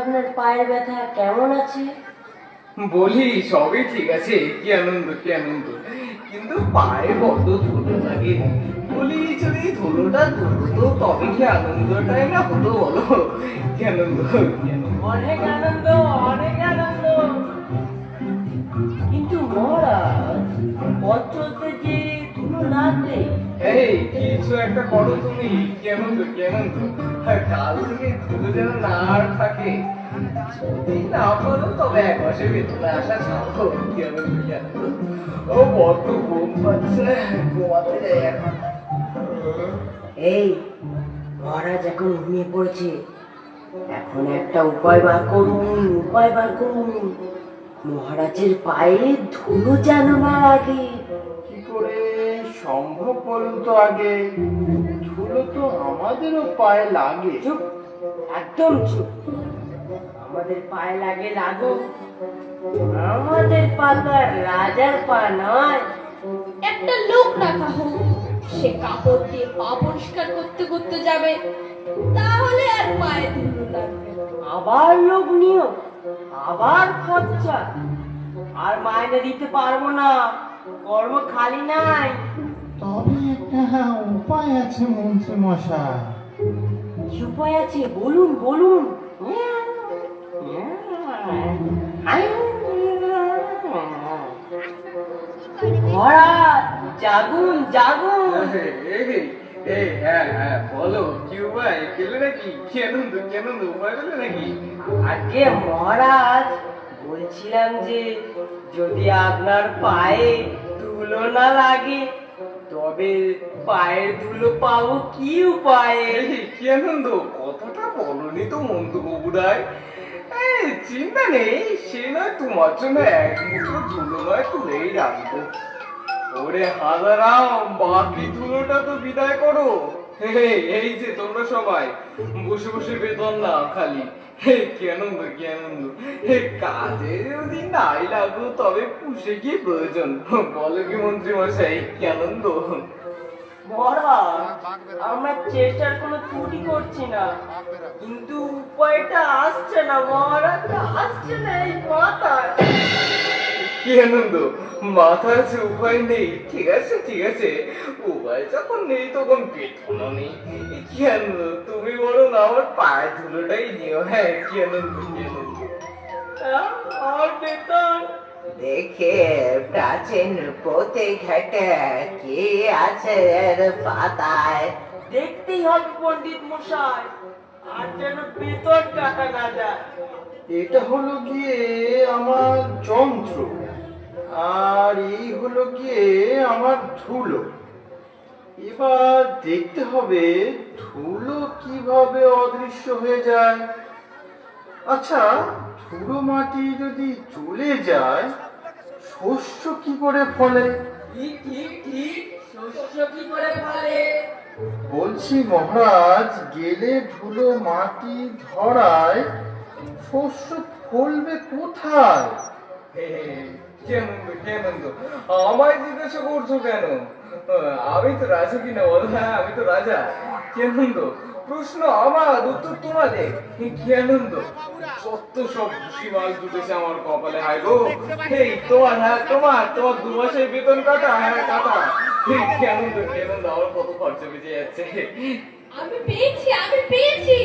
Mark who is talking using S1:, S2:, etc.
S1: আপনার পায়ের ব্যথা কেমন আছে?
S2: বলি সবই ঠিক আছে। কি আনন্দ কি আনন্দ। কিন্তু পায়ে বড্ড ধুলো লাগে। বলি যদি ধুলোটা ধুলো তবে কি আনন্দটাই না হতো বলো? কি আনন্দ?
S1: অনেক আনন্দ অনেক আনন্দ। কিন্তু মহারাজ চলতে যে ধুলো লাগলে
S2: এই কিছু একটা করো তুমি। কি আনন্দ কি আনন্দ আর কাল থেকে ধুলো যেন না আর থাকে। যদি না পারো তবে এক মাসের ভেতরে আসা ছাড়ো কি আনন্দ কি ও বড্ড ঘুম পাচ্ছে। ঘুমাতে যাই এখন।
S1: এই মহারাজ এখন ঘুমিয়ে পড়েছে। এখন একটা উপায় বার করুন উপায় বার করুন। মহারাজের পায়ে ধুলো যেন না লাগে।
S3: কি করে? সম্ভব বলুন তো আগে। ধুলো তো আমাদেরও পায়ে লাগে।
S1: চুপ একদম চুপ। আমাদের পায়ে লাগে লাগো। আমাদের পা তো রাজার পা নয়।
S4: একটা লোক রাখা হোক সে কাপড় দিয়ে পা পরিষ্কার করতে করতে যাবে। তাহলে আর পায়ে ধুলো লাগবে
S1: আবার লোক নিও আবার খরচা। আর মাইনে দিতে পারব না। কর্ম খালি নাই।
S3: একটা উপায় আছে মন্ত্রী মশাই।
S1: কি উপায় আছে? বলুন বলুন। মহারাজ জাগুন জাগুন।
S2: এই, এই, হ্যাঁ হ্যাঁ বলো কি উপায়? পেলে নাকি? কি আনন্দ কি আনন্দ? উপায় পেলে নাকি?
S1: আগে মহারাজ বলছিলাম যে যদি আপনার পায়ে ধুলো না লাগে তবে পায়ের ধুলো পাবো কি উপায়ে?
S2: কি আনন্দ? কথাটা বলনি তো মন্দ বাবুরাই চিন্তা নেই, সে নয় তোমার জন্য এক মুঠো ধুলো নয় তুলেই রাখব। ওরে হাজারাম, বাকি ধুলোটা তো বিদায় করো। এই যে তোমরা সবাই, বসে বসে বেতন না খালি। হে কি কাজে যদি নাই লাগো, তবে পুষে কি প্রয়োজন। বলো কি মন্ত্রী মশাই কি আনন্দ
S1: আমরা চেষ্টার কোনো ত্রুটি করছি না। কিন্তু উপায়টা আসছে না, মহারাজ, আসছে না এই মাথায়
S2: কি আনন্দ? মাথার আছে উপায় নেই ঠিক আছে ঠিক আছে। উপায় যখন নেই তখন বেতনও নেই। কি আনন্দ? তুমি বলো না আমার পায়ের ধুলোটাই নিও। হ্যাঁ কি আনন্দ কি আনন্দ।
S1: হ্যাঁ, বেতন।
S5: দেখে প্রাচীন পথে ঘাটে কি আছে এর পাতায়?
S1: দেখতেই হবে পণ্ডিত মশাই আর যেন বেতন কাটা না যায়।
S3: এটা হলো গিয়ে আমার যন্ত্র। আর এই হলো গিয়ে আমার ধুলো। এবার দেখতে হবে ধুলো কীভাবে অদৃশ্য হয়ে যায়। আচ্ছা ধুলো মাটি যদি চলে যায়, শস্য কি করে ফলে? বলছি মহারাজ, গেলে ধুলো মাটি ধরায় শস্য ফলবে কোথায়?
S2: কি আনন্দ কি আনন্দ আমায় জিজ্ঞাসা করছ কেন? আমি তো রাজা কিনা বলো? হ্যাঁ আমি তো রাজা। কি আনন্দ প্রশ্ন আমার উত্তর তোমাদের। কি আনন্দ কত সব খুশি মাল জুটেছে আমার কপালে হায় গো। এই তোমার হ্যাঁ তোমার তোমার দু মাসের বেতন কাটা হ্যাঁ কাটা। কি আনন্দ কি আনন্দ আমার কত খরচা বেঁচে যাচ্ছে।
S4: আমি পেয়েছি আমি পেয়েছি।